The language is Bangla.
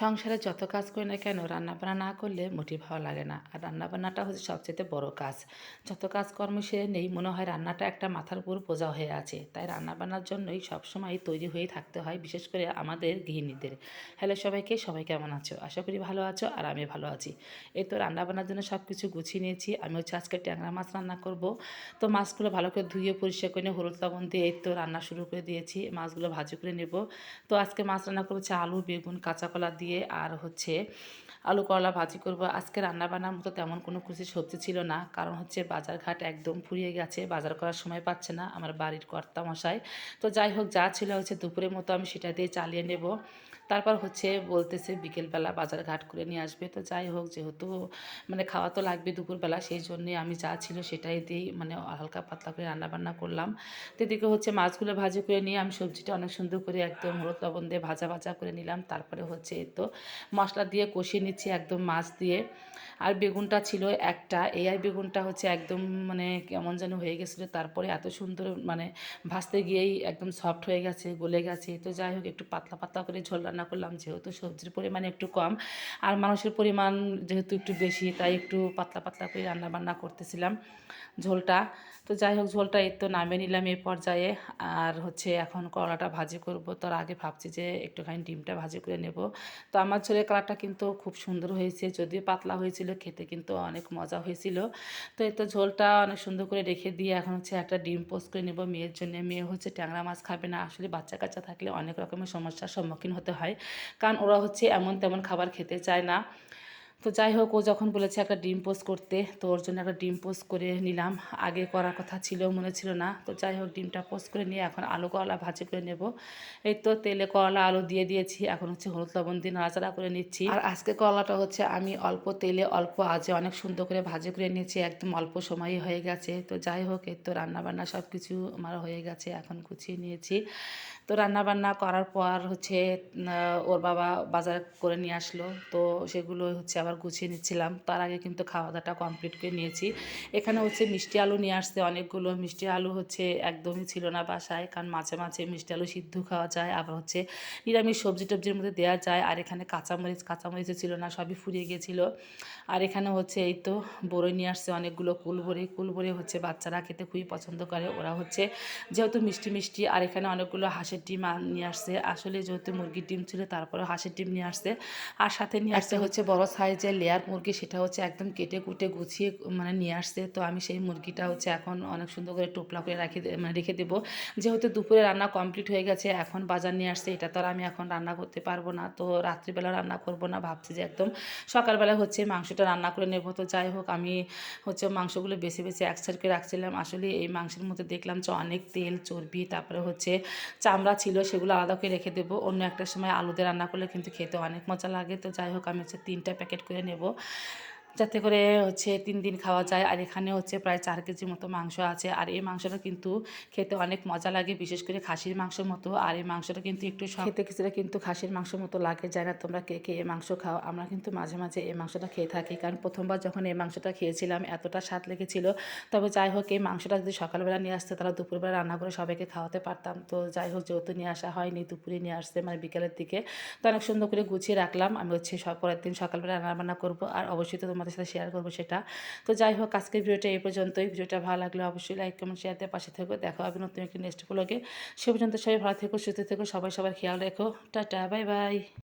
সংসারে যত কাজ করি না কেন, রান্নাবান্না না করলে মোটেই ভালো লাগে না। আর রান্নাবান্নাটা হচ্ছে সবচেয়ে বড় কাজ। যত কাজকর্ম সেরে নেই, মনে হয় রান্নাটা একটা মাথার উপর বোঝা হয়ে আছে। তাই রান্নাবান্নার জন্যই সবসময় তৈরি হয়ে থাকতে হয়, বিশেষ করে আমাদের গৃহিণীদের। হ্যালো সবাইকে, সবাই কেমন আছো? আশা করি ভালো আছো আর আমি ভালো আছি। এই তো রান্নাবান্নার জন্য সব কিছু গুছিয়ে নিয়েছি। আমি হচ্ছে আজকে ট্যাংরা মাছ রান্না করব। তো মাছগুলো ভালো করে ধুয়ে, পরিষ্কার করে হলুদ লবণ দিয়ে এই তো রান্না শুরু করে দিয়েছি। মাছগুলো ভাজি করে নেব। তো আজকে মাছ রান্না করব আলু, বেগুন, কাঁচা কলা দিয়ে আর হচ্ছে আলু, করলা ভাজি করব। আজকে রান্না বান্নার মতো তেমন কোনো কিছু সবজি ছিল না। কারণ হচ্ছে বাজার ঘাট একদম ফুরিয়ে গেছে, বাজার করার সময় পাচ্ছে না আমার বাড়ির কর্তা মশাই। তো যাই হোক, যা ছিল হচ্ছে দুপুরের মতো আমি সেটা দিয়ে চালিয়ে নেব। তারপর হচ্ছে বলতেছে বিকেলবেলা বাজার ঘাট করে নিয়ে আসবে। তো যাই হোক, যেহেতু মানে খাওয়া তো লাগবে দুপুরবেলা, সেই জন্যে আমি যা ছিল সেটাই দিয়েই মানে হালকা পাতলা করে রান্না বান্না করলাম। তো এদিকে হচ্ছে মাছগুলো ভাজি করে নিয়ে আমি সবজিটা অনেক সুন্দর করে একদম হলুদ লবণ দিয়ে ভাজা ভাজা করে নিলাম। তারপরে হচ্ছে তো মশলা দিয়ে কষিয়ে নিচ্ছি একদম মাছ দিয়ে। আর বেগুনটা ছিল একটা, এই আর বেগুনটা হচ্ছে একদম মানে কেমন যেন হয়ে গেছিল। তারপরে এত সুন্দর মানে ভাজতে গিয়েই একদম সফট হয়ে গেছে, গলে গেছে। তো যাই হোক, একটু পাতলা পাতলা করে ঝোল রান্না করলাম যেহেতু সবজির পরিমাণ একটু কম আর মানুষের পরিমাণ যেহেতু একটু বেশি, তাই একটু পাতলা পাতলা করে রান্না বান্না করতেছিলাম ঝোলটা। তো যাই হোক, ঝোলটা এই তো নামিয়ে নিলাম এই পর্যায়ে। আর হচ্ছে এখন করলাটা ভাজি করব। তার আগে ভাবছি যে একটুখানি ডিমটা ভাজি করে নেব। তো আমার ঝোলের কালারটা কিন্তু খুব সুন্দর হয়েছে, যদিও পাতলা হয়েছিল, খেতে কিন্তু অনেক মজা হয়েছিল। তো এই তো ঝোলটা অনেক সুন্দর করে রেখে দিয়ে এখন হচ্ছে একটা ডিম পোস্ট করে নেব। মেয়ের জন্য, মেয়ে হচ্ছে ট্যাংরা মাছ খাবে না। আসলে বাচ্চা কাচ্চা থাকলে অনেক রকমের সমস্যার সম্মুখীন হতে হয়। কারণ ওরা হচ্ছে এমন তেমন খাবার খেতে চায় না। তো যাই হোক, ও যখন বলেছে একটা ডিম পোস্ট করতে, তো ওর জন্য একটা ডিম পোস্ট করে নিলাম। আগে করার কথা ছিল, মনে ছিল না। তো যাই হোক, ডিমটা পোস্ট করে নিয়ে এখন আলু কলা ভাজি করে নেব। এই তো তেলে কলা, আলু দিয়ে দিয়েছি। এখন হচ্ছে হলুদ লবণ দিয়ে নাড়াচাড়া করে নিচ্ছি। আর আজকে কলাটা হচ্ছে আমি অল্প তেলে, অল্প আজে অনেক সুন্দর করে ভাজি করে নিয়েছি। একদম অল্প সময়ই হয়ে গেছে। তো যাই হোক, এই তো রান্নাবান্না সব কিছু আমার হয়ে গেছে, এখন গুছিয়ে নিয়েছি। তো রান্নাবান্না করার পর হচ্ছে ওর বাবা বাজার করে নিয়ে আসলো। তো সেগুলো হচ্ছে আবার গুছিয়ে নিচ্ছিলাম। তার আগে কিন্তু খাওয়া দাওয়াটা কমপ্লিট করে নিয়েছি। এখানে হচ্ছে মিষ্টি আলু নিয়ে আসছে অনেকগুলো। মিষ্টি আলু হচ্ছে একদমই ছিল না বাসায় কারণ মাঝে মাঝে মিষ্টি আলু সিদ্ধ খাওয়া যায়। আবার হচ্ছে নিরামিষ সবজি টবজির মধ্যে দেওয়া যায়। আর এখানে কাঁচামরিচ কাঁচামরিচও ছিল না সবই ফুরিয়ে গিয়েছিল। আর এখানে হচ্ছে এই তো বড়ই নিয়ে আসছে অনেকগুলো কুলবড়ি। কুলবড়ি হচ্ছে বাচ্চারা খেতে খুবই পছন্দ করে। ওরা হচ্ছে যেহেতু মিষ্টি মিষ্টি আর এখানে অনেকগুলো হাঁসের ডিম নিয়ে আসছে। আসলে যেহেতু মুরগির ডিম ছিল তারপরে হাঁসের ডিম নিয়ে আসছে। আর সাথে নিয়ে আসছে হচ্ছে বড় সাইজের লেয়ার মুরগি সেটা হচ্ছে একদম কেটে কুটে গুছিয়ে মানে নিয়ে আসছে। তো আমি সেই মুরগিটা হচ্ছে এখন অনেক সুন্দর করে টোপলা করে রাখি মানে রেখে দেবো। যেহেতু দুপুরে রান্না কমপ্লিট হয়ে গেছে, এখন বাজার নিয়ে আসছে, এটা তো আর আমি এখন রান্না করতে পারব না। তো রাত্রিবেলা রান্না করব না, ভাবছি যে একদম সকালবেলা হচ্ছে মাংসটা রান্না করে নেব। তো যাই হোক, আমি হচ্ছে মাংসগুলো বেছে বেছে এক সাইড করে রাখছিলাম। আসলে এই মাংসের মধ্যে দেখলাম যে অনেক তেল, চর্বি, তারপরে হচ্ছে চামড়া ছিল, সেগুলো আলাদা করে রেখে দেবো। অন্য একটা সময় আলুতে রান্না করলে কিন্তু খেতে অনেক মজা লাগে। তো যাই হোক, আমি হচ্ছে তিনটা প্যাকেট করে নেব। যাতে করে হচ্ছে তিন দিন খাওয়া যায়। আর এখানে হচ্ছে প্রায় চার কেজির মতো মাংস আছে। আর এই মাংসটা কিন্তু খেতে অনেক মজা লাগে, বিশেষ করে খাসির মাংসের মতো। আর এই মাংসটা কিন্তু একটু খেতে কিছুটা কিন্তু খাসির মাংসের মতো লাগে। যায় না তোমরা কে কে এই মাংস খাও, আমরা কিন্তু মাঝে মাঝে এই মাংসটা খেয়ে থাকি। কারণ প্রথমবার যখন এই মাংসটা খেয়েছিলাম, এতটা স্বাদ লেগেছিল। তবে যাই হোক, এই মাংসটা যদি সকালবেলা নিয়ে আসতে তারা দুপুরবেলা রান্না করে সবাইকে খাওয়াতে পারতাম। তো যাই হোক, যেহেতু নিয়ে আসা হয়নি, দুপুরে নিয়ে আসতে মানে বিকেলের দিকে। তো অনেক সুন্দর করে গুছিয়ে রাখলাম। আমি হচ্ছে পরের দিন সকালবেলা রান্না বান্না করব। আর অবশ্যই তো তোমাদের সাথে শেয়ার করব সেটা। তো যাই হোক, আজকের ভিডিওটা এই পর্যন্তই। ভিডিওটা ভালো লাগলে অবশ্যই লাইক কমেন্ট শেয়ার দিয়ে পাশে থেকো। দেখা হবে নতুন একটি নেক্সট ব্লগে সে পর্যন্ত সবাই ভালো থেকো, সুস্থ থেকো, সবাই সবার খেয়াল রেখো। Tata bye bye